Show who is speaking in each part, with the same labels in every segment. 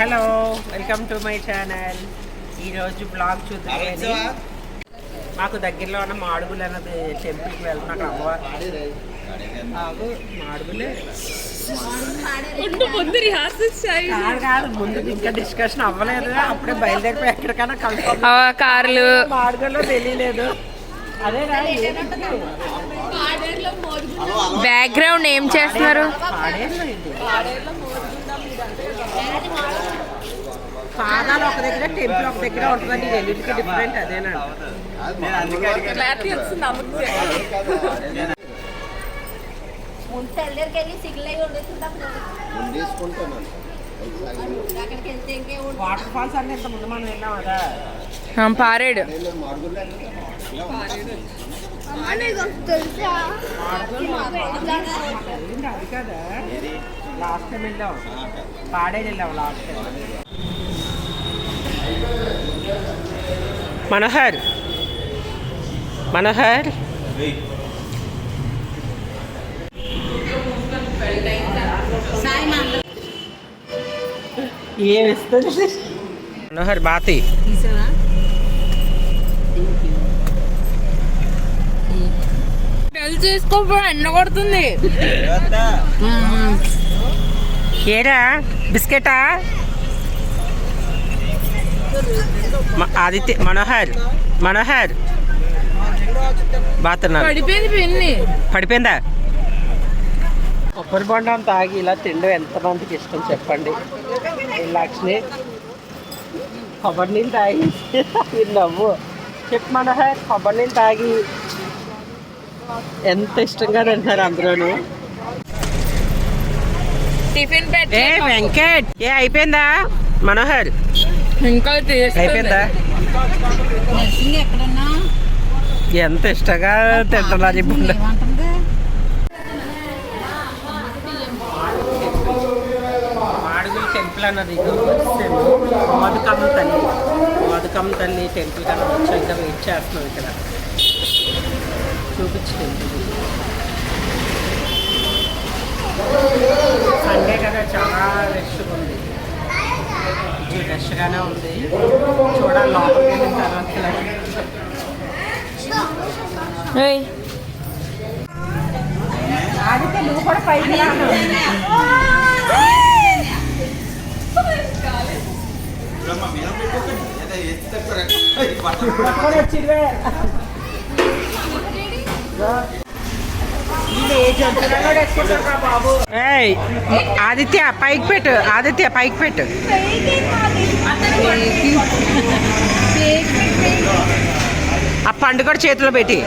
Speaker 1: Hello welcome to my channel. ఈరోజు blog చూద్దామని. మాకు దగ్గరలో ఉన్న మాడుగులు అన్నది టెంపుల్కి వెళ్తున్నాం అక్కడ అమ్మవారు మాడుగులే.
Speaker 2: ముందు
Speaker 1: కాదు ఇంకా డిస్కషన్ అవ్వలేదు. అప్పుడే బయలుదేరిపోయి ఎక్కడికైనా కలుపు
Speaker 2: కార్లు.
Speaker 1: మాడుగుల్లో తెలియలేదు. అదే
Speaker 2: బ్యాక్గ్రౌండ్ ఏం చేస్తున్నారు?
Speaker 1: పాదాలు ఒక దగ్గర టెంపుల్ ఒక దగ్గర ఉంటుందండి. రెండింటికి డిఫరెంట్ అదేనండి.
Speaker 3: ముందు ఉండొచ్చు అక్కడికి వెళ్తే ఇంకే
Speaker 1: వాటర్ ఫాల్స్ అంటే ఇంత ముందు మనం వెళ్ళాం కదా.
Speaker 2: పారేడు.
Speaker 1: అది కదా. లాస్ట్ టైం వెళ్ళాం. టైం మనోహర్. మనోహర్. మనోహర్ బాతి.
Speaker 2: చేసుకోపో ఎండ కొడుతుంది.
Speaker 1: ఏరా? బిస్కెటా? మ- ఆదిత్య మనోహర్ మనోహర్.
Speaker 2: పడిపోయింది
Speaker 1: పడిపోయిందా? కొబ్బరి బొండం తాగి ఇలా తినడం ఎంతమందికి ఇష్టం చెప్పండి. లక్ష్మి కొబ్బరి నీళ్ళు తాగి నవ్వు చెప్పు మనోహర్ కొబ్బరి నీళ్ళు తాగి ఎంత ఇష్టంగా తింటున్నారు అందరూను
Speaker 2: టిఫిన్
Speaker 1: ఏ
Speaker 2: పెట్టి
Speaker 1: వెంకట్. ఏ అయిపోయిందా? మనోహర్.
Speaker 2: ఇంకా
Speaker 1: అయిపోయిందా?
Speaker 3: ఎక్కడన్నా?
Speaker 1: ఎంత ఇష్టంగా తింటున్నారు మాడుగుల టెంపుల్ అన్నది. మధుకమ్మ తల్లి. మధుకమ్మ తల్లి టెంపుల్ కన్నా వచ్చాం ఇంకా వెయిట్ చేస్తున్నాం ఇక్కడ. చూపించు టెంపుల్. సండే కదా చాలా రష్గా ఉంది. కొంచెం రష్గానే ఉంది. చూడాలి లోపలికి వెళ్ళిన తర్వాత ఆదిత్య నువ్వు కూడా పైకి పట్టుకొని వచ్చిందే ఏయ్ ఆదిత్య పైకి పెట్టు ఆదిత్య పైకి పెట్టు. ఆ పండు కూడా చేతిలో పెట్టి.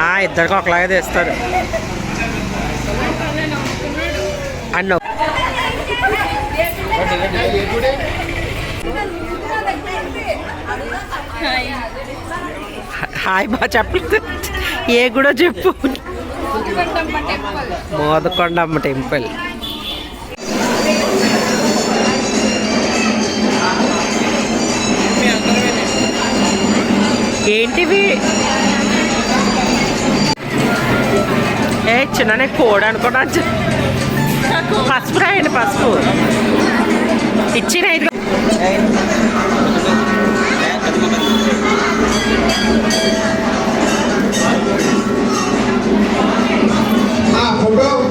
Speaker 1: ఆ? ఇద్దరికి ఒకలాగే తెస్తారు. అన్న. హాయ్ బా చెప్పలేదు ఏ కూడా చెప్పు. మోదకొండమ్మ టెంపుల్. ఏంటివి? ఏ చిన్న కోడి అనుకున్నా పసుపు రాయండి పసుపు. ఇచ్చిన ఇది
Speaker 4: ఫోటో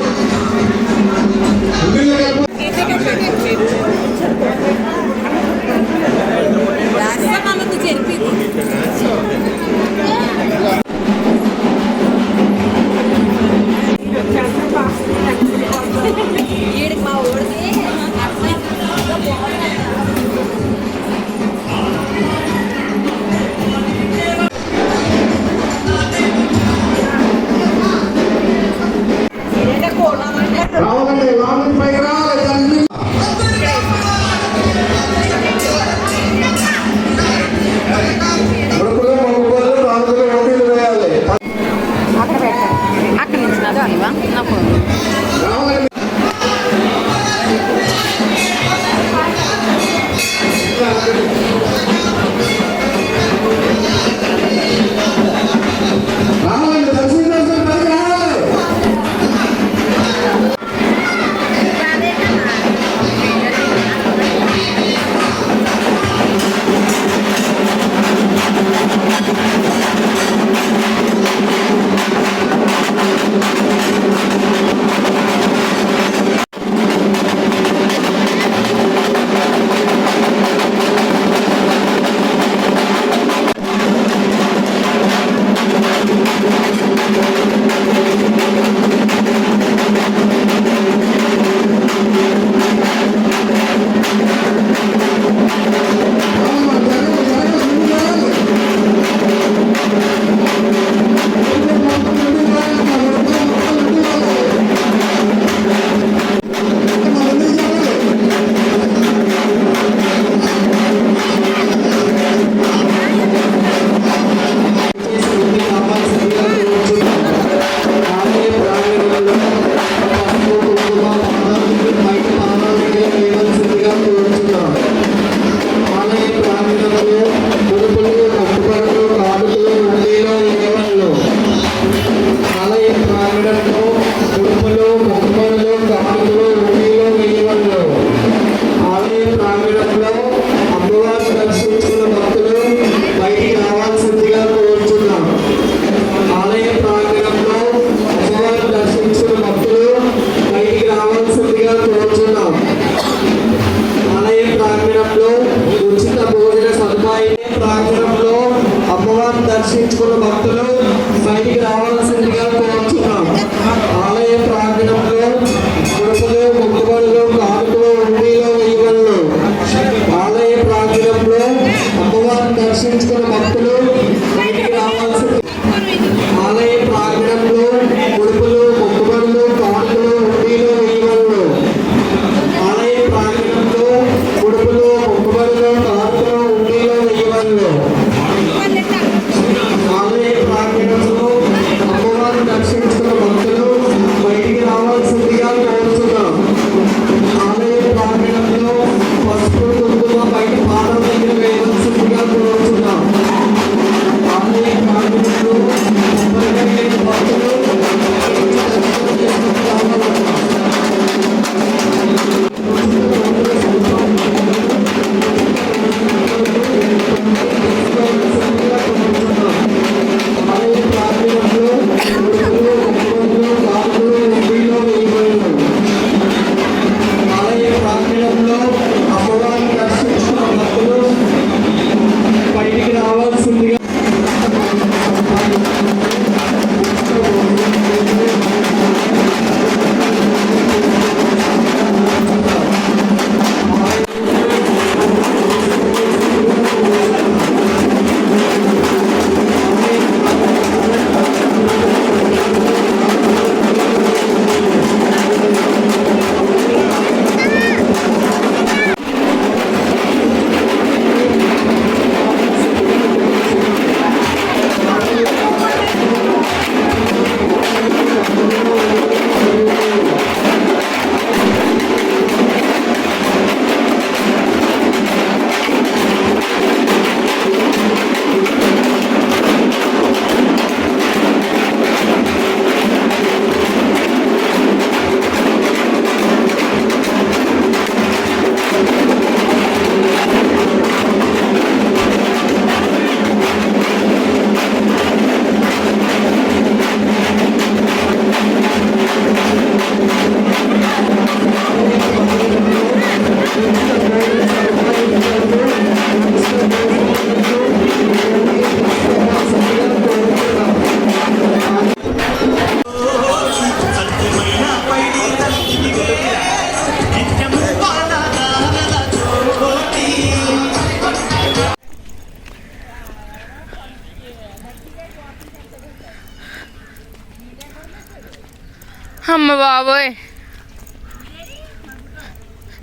Speaker 2: అమ్మ బాబోయ్.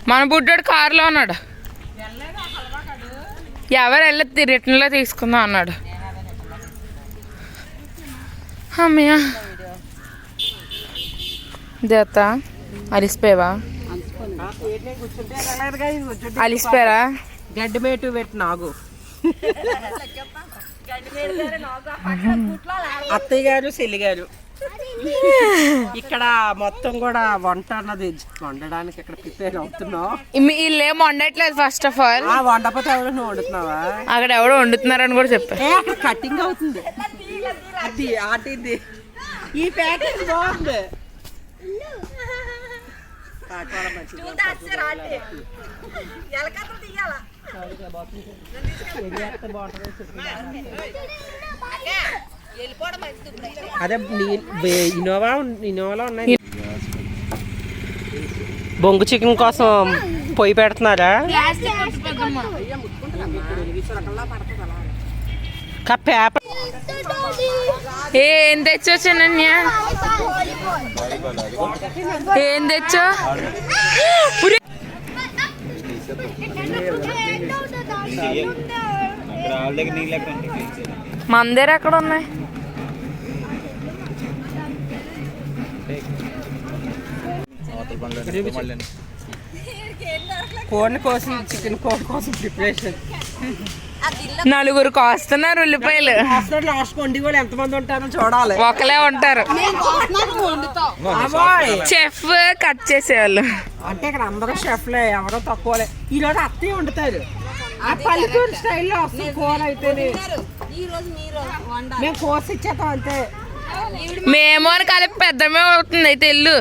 Speaker 2: మన బుడ్డోడు కారులో ఉన్నాడు. ఎవరు వెళ్ళి రిటర్న్లో తీసుకుందాం అన్నాడు. అమ్మయ్య. దేవత అలిసిపోయావా? అలిసిపోయారా?
Speaker 1: గడ్డి మేటు పెట్టి నాగు. అత్తయ్య గారు చెల్లి గారు. ఇక్కడ మొత్తం కూడా వంట అన్నది వండడానికి ఇక్కడ ప్రిపేర్ అవుతున్నాం.
Speaker 2: మీ వీళ్ళేం వండట్లేదు ఫస్ట్ ఆఫ్ ఆల్
Speaker 1: ఆ వండపోతే ఎవరు నువ్వు వండుతున్నావా?
Speaker 2: అక్కడ ఎవడో వండుతున్నారని కూడా చెప్పారు
Speaker 1: ఏ అక్కడ కటింగ్ అవుతుంది. అది ఆటింది. ఈ ప్యాకేజ్ బాగుంది. కాకపోతే అదే ఇన్నోవా ఇన్నోవాలో ఉన్నాయి. బొంగు చికెన్ కోసం పొయ్యి పెడుతున్నారా? పేపర్
Speaker 2: ఏం తెచ్చొచ్చానన్య ఏం తెచ్చా మందేరు ఎక్కడ ఉన్నాయి?
Speaker 1: కోడిని కోసం చికెన్ కోడి కోసం ప్రిపరేషన్
Speaker 2: నలుగురు కాస్తున్నారు ఉల్లిపాయలు.
Speaker 1: లాస్ట్ కొండి కూడా ఎంతమంది ఉంటారో చూడాలి.
Speaker 2: ఒకలే ఉంటారు. చెఫ్ కట్ చేసేవాళ్ళు.
Speaker 1: అంటే ఇక్కడ అందరూ షెఫ్లే ఎవరో తక్కువలే. ఈ రోజు అత్తయ్య వండుతారు. ఆ పల్లెటూరు స్టైల్లో వస్తుంది కూర అయితేనే. మేము కోసి ఇచ్చేస్తాం అంతే.
Speaker 2: మేము అని కలిపి పెద్దమే అవుతుంది అయితే ఇల్లు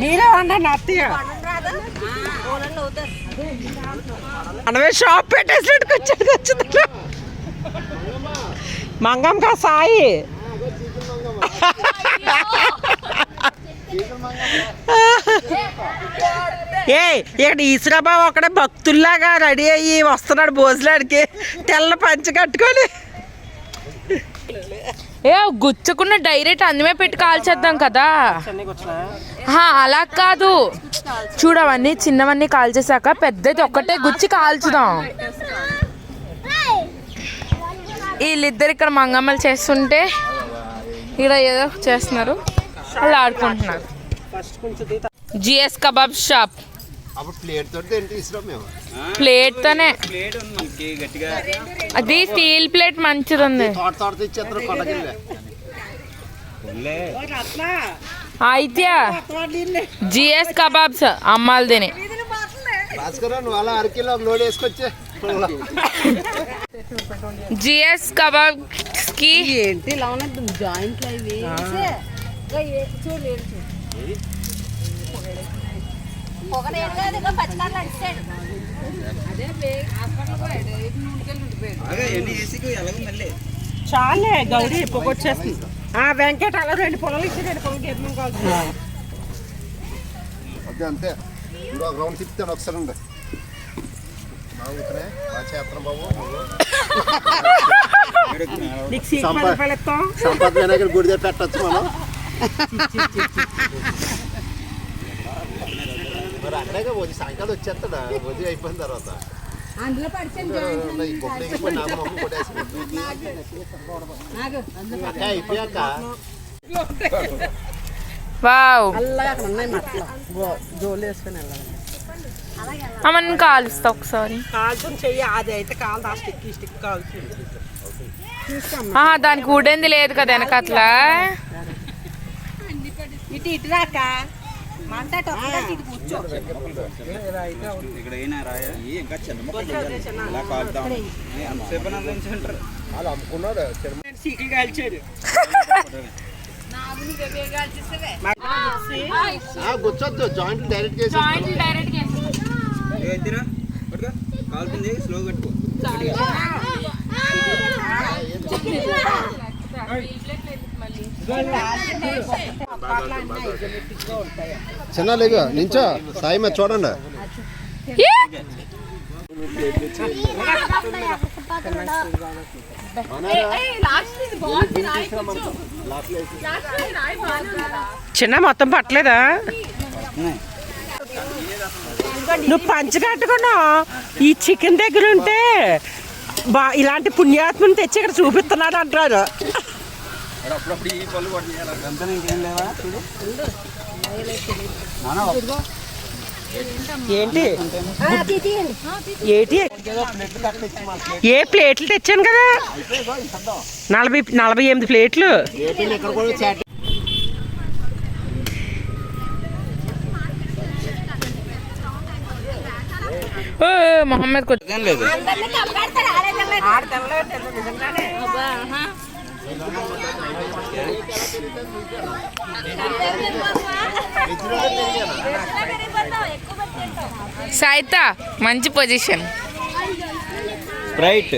Speaker 1: మీరే వండండి అత్తయ్య. మనమే షాప్ పెట్టేసినట్టు వచ్చేది వచ్చింది మంగమ్మ సాయి. ఏ ఇక్కడ ఈశ్వరాబాబు ఒకడే భక్తుల్లాగా రెడీ అయ్యి వస్తున్నాడు భోజనానికి. తెల్ల పంచి కట్టుకొని.
Speaker 2: ఏ గుచ్చకుండా డైరెక్ట్ అందమే పెట్టి కాల్చేద్దాం కదా. హా, అలా కాదు. చూడవన్నీ చిన్నవన్నీ కాల్చేసాక పెద్దది ఒక్కటే గుచ్చి కాల్చుదాం. వీళ్ళిద్దరు ఇక్కడ మంగమ్మలు చేస్తుంటే ఇక్కడ ఏదో చేస్తున్నారు. వాళ్ళు ఆడుకుంటున్నారు జిఎస్ కబాబ్ షాప్.
Speaker 5: ప్లేట్
Speaker 2: ప్లేట్తోనే అది స్టీల్ ప్లేట్ మంచిది ఉంది. అయితే జిఎస్ కబాబ్స్ అమ్మాలి తిని.
Speaker 5: భాస్కర్ నువ్వు అలా అరకిలో లోడ్ వేసుకొచ్చే.
Speaker 2: జిఎస్ కబాబ్స్కి
Speaker 1: ఏంటి ఇలా ఉన్నది?
Speaker 3: జాయింట్లు అవి అడిచాడు
Speaker 1: చాలే గౌరీ పొగొచ్చేస్తుంది. ఆ వెంకట అలా రెండు పొలాలు ఇచ్చి రెండు ఎదురు కావచ్చు
Speaker 5: అంతే. ఇంకో రౌండ్ తిప్పుతాను ఒకసారి ఉండే. ఊతున్నా బాగా బాబు
Speaker 1: నీకు సీట్
Speaker 5: సంపా-
Speaker 1: పది రూపాయలు ఇస్తాం
Speaker 5: సంపద వినాయకుడు గుడి దగ్గర పెట్టచ్చు మనం. మరి అక్కడే వది సాయంకాలం వచ్చేస్తాడా? వది అయిపోయిన తర్వాత.
Speaker 3: అందులో
Speaker 5: అయిపోయాక
Speaker 2: అమ్మని కాలుస్తా ఒకసారి.
Speaker 1: కాల్చుని చెయ్యి అది అయితే కాదు ఆ స్టిక్ ఈ స్టిక్ కాల్చుంది
Speaker 2: ఆహా దానికి ఊడేంది లేదు కదా వెనకట్లా.
Speaker 3: ఇటు ఇటు రాక మంట ఇటు కూర్చో
Speaker 5: వాళ్ళు అమ్ముకున్నాడు జాయింట్ డైరెక్ట్ చేసి
Speaker 6: కాలుతుంది స్లో కట్టుకో
Speaker 5: చిన్న లేగు నించో సాయి మీద చూడండి.
Speaker 1: చిన్న మొత్తం పట్టలేదా? నువ్వు పంచ కట్టుకున్నావు? ఈ చికెన్ దగ్గర ఉంటే బా ఇలాంటి పుణ్యాత్మని తెచ్చి ఇక్కడ చూపిస్తున్నాడు అంటారు
Speaker 6: అప్పుడప్పుడు ఈ పళ్ళు అంతా ఇంకేం లేవా? చూడు.
Speaker 1: ఏంటి? ఏంటి? ఏ ప్లేట్లు తెచ్చాను కదా? నలభై నలభై ఎనిమిది ప్లేట్లు.
Speaker 2: మొహమ్మద్ కొట్
Speaker 6: ఏం లేదు.
Speaker 2: సాయిత మంచి పొజిషన్.
Speaker 6: రైట్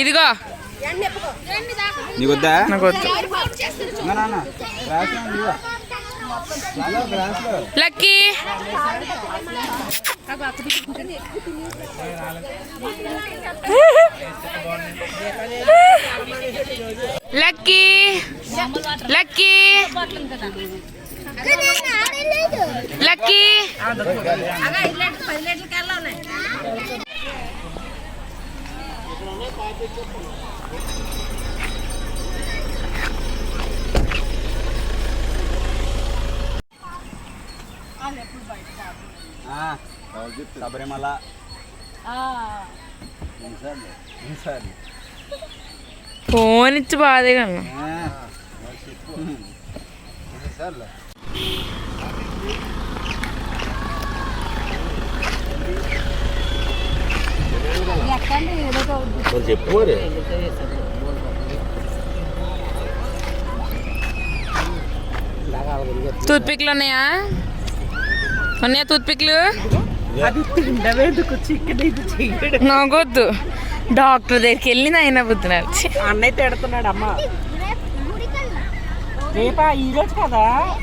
Speaker 2: ఇదిగో.
Speaker 6: నీకు వద్దా
Speaker 2: నాకు వద్దు లక్కీ. లక్కీ. లక్కీ.
Speaker 3: ఐదు లీటర్ పది లీటర్ల కల్లా ఉన్నాయి
Speaker 6: ఆ, శబరిమల?
Speaker 2: ఫోన్ ఇచ్చి బాధేగలను
Speaker 6: ఆ,
Speaker 5: సర్లే చెప్పు మరి.
Speaker 1: ఇలాగ
Speaker 2: టూత్ పిక్లు ఉన్నాయా? ఉన్నాయా టూత్ పిక్లు
Speaker 1: అది తిండవేందుకు చికెన్ ఇది చెయ్యడు
Speaker 2: నాకొద్దు డాక్టర్ దగ్గరికి వెళ్ళి నాయన బుద్ధినారు
Speaker 1: అన్నయ్య తిడుతున్నాడు అమ్మ. రేపా? ఈ రోజు కదా?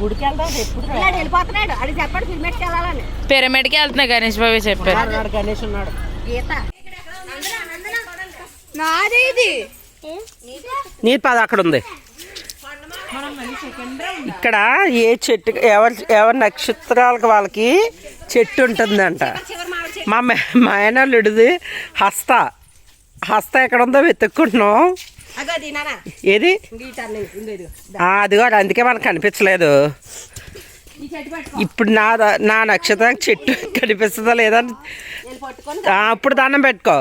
Speaker 1: గుడికి వెళ్దాం ఎప్పుడు రా?
Speaker 3: వెళ్ళిపోతున్నాడు. అది చెప్పాడు ఫిల్మెట్కి వెళ్ళాలని.
Speaker 2: పిరమిడ్కి వెళ్తున్నా గణేష్ బాబు చెప్పారు.
Speaker 1: గణేష్ ఉన్నాడు.
Speaker 3: గీత. నాది ఇది.
Speaker 1: నీ పద అక్కడ ఉంది. ఇక్కడ ఏ చెట్టు ఎవరి ఎవరి నక్షత్రాలకు వాళ్ళకి చెట్టు ఉంటుందంట. మా మే- మా ఆయనల్లుడిది హస్త. హస్త ఎక్కడ ఉందో వెతుక్కుంటున్నాం. ఏది?
Speaker 3: గీటర్ ఉండేది
Speaker 1: ఆ, అది కూడా అందుకే మనకు కనిపించలేదు.
Speaker 3: ఈ చెట్టు పట్టుకో.
Speaker 1: ఇప్పుడు నా ద- నా నక్షత్రం చెట్టు కనిపిస్తుందా లేదా అప్పుడు దండం పెట్టుకో.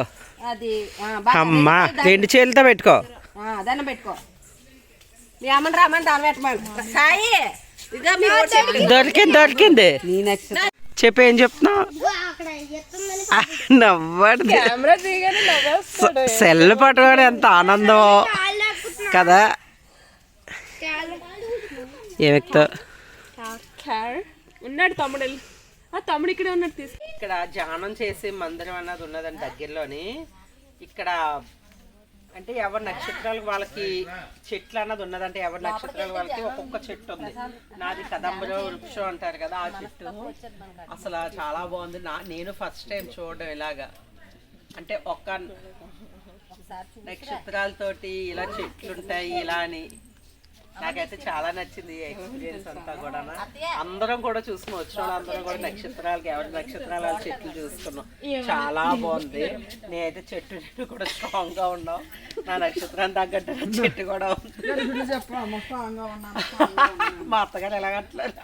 Speaker 3: అది ఆ, బాగా
Speaker 1: అమ్మా రెండు చేతులతో పెట్టుకో.
Speaker 3: పెట్టుకో.
Speaker 1: దొరికింది దొరికింది. చెప్పు ఏం చెప్తున్నావు నవ్వాడు సెల్ పట్టుకోవడం ఎంత ఆనందం కదా? ఏ వ్యక్తి
Speaker 2: ఉన్నాడు తమ్ముడు వెళ్ళి. ఆ తమ్ముడు ఇక్కడే ఉన్నాడు తీసుకు.
Speaker 1: ఇక్కడ ధ్యానం చేసే మందిరం అన్నది ఉన్నదండి దగ్గరలోని. ఇక్కడ అంటే ఎవరి నక్షత్రాలకు వాళ్ళకి చెట్లు అన్నది ఉన్నదంటే ఎవరి నక్షత్రాలు వాళ్ళకి ఒక్కొక్క చెట్టు ఉంది. నాది కదంబర వృక్షం అంటారు కదా ఆ చెట్టు. అసలు చాలా బాగుంది. నా నేను ఫస్ట్ టైం చూడడం ఇలాగా. అంటే ఒక్క నక్షత్రాలతోటి ఇలా చెట్లు ఉంటాయి ఇలా అని. నాకైతే చాలా నచ్చింది ఎక్స్పీరియన్స్ అంతా కూడా అందరం కూడా చూసుకున్నాం. వచ్చిన వాళ్ళందరం కూడా నక్షత్రాలకి ఎవరి నక్షత్రాల వాళ్ళ చెట్లు చూసుకున్నాం. చాలా బాగుంది. నేనైతే చెట్టు నేను కూడా స్ట్రాంగ్గా ఉన్నాం. నా నక్షత్రాన్ని తగ్గట్టు చెట్టు కూడా ఉంది. మా అత్తగారు ఎలాగట్లేదు